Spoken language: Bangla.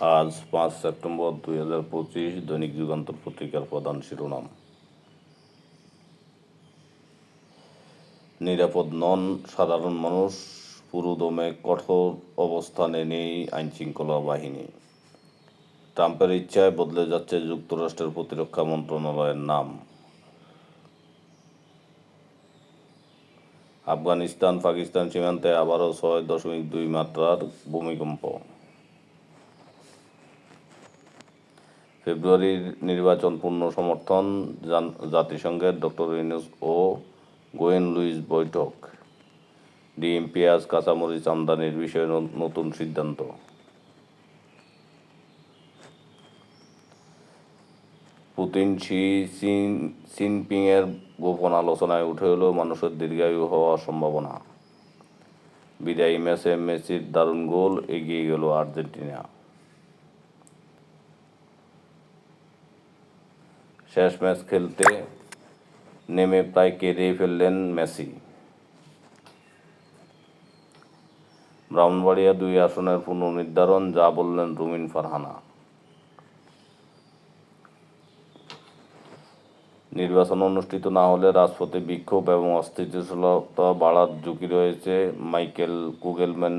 আজ পাঁচ সেপ্টেম্বর দুই হাজার পঁচিশ দৈনিক যুগান্তর পত্রিকার প্রধান শিরোনাম। নিরাপদ নন, সাধারণ মানুষ, পুরোদমে কঠোর অবস্থানে নেই আইনশৃঙ্খলা বাহিনী। ট্রাম্পের ইচ্ছায় বদলে যাচ্ছে যুক্তরাষ্ট্রের প্রতিরক্ষা মন্ত্রণালয়ের নাম। আফগানিস্তান পাকিস্তান সীমান্তে আবারও ছয় দশমিক দুই মাত্রার ভূমিকম্প। ফেব্রুয়ারির নির্বাচন পূর্ণ সমর্থন জাতিসংঘের ডক্টর ইউনুস ও গোয়েন লুইস বৈঠক। ডিম পেঁয়াজ কাঁচামরিচ আমদানির বিষয়ে নতুন সিদ্ধান্ত। পুতিন শি জিনপিংয়ের গোপন আলোচনায় উঠে এলো মানুষের দীর্ঘায়ু হওয়ার সম্ভাবনা। বিদায়ী ম্যাচে মেসির দারুণ গোল এগিয়ে গেল আর্জেন্টিনা। শেষ ম্যাচ খেলতে নেমে প্রায় কেঁদেই ফেললেন মেসি। ব্রাহ্মণবাড়িয়া দুই আসনের পুনর্নির্ধারণ, যা বললেন রুমিন ফারহানা। নির্বাচন অনুষ্ঠিত না হলে রাজপথে বিক্ষোভ এবং অস্থিতিশীলতা বাড়ার ঝুঁকি রয়েছে মাইকেল কুগেলম্যান।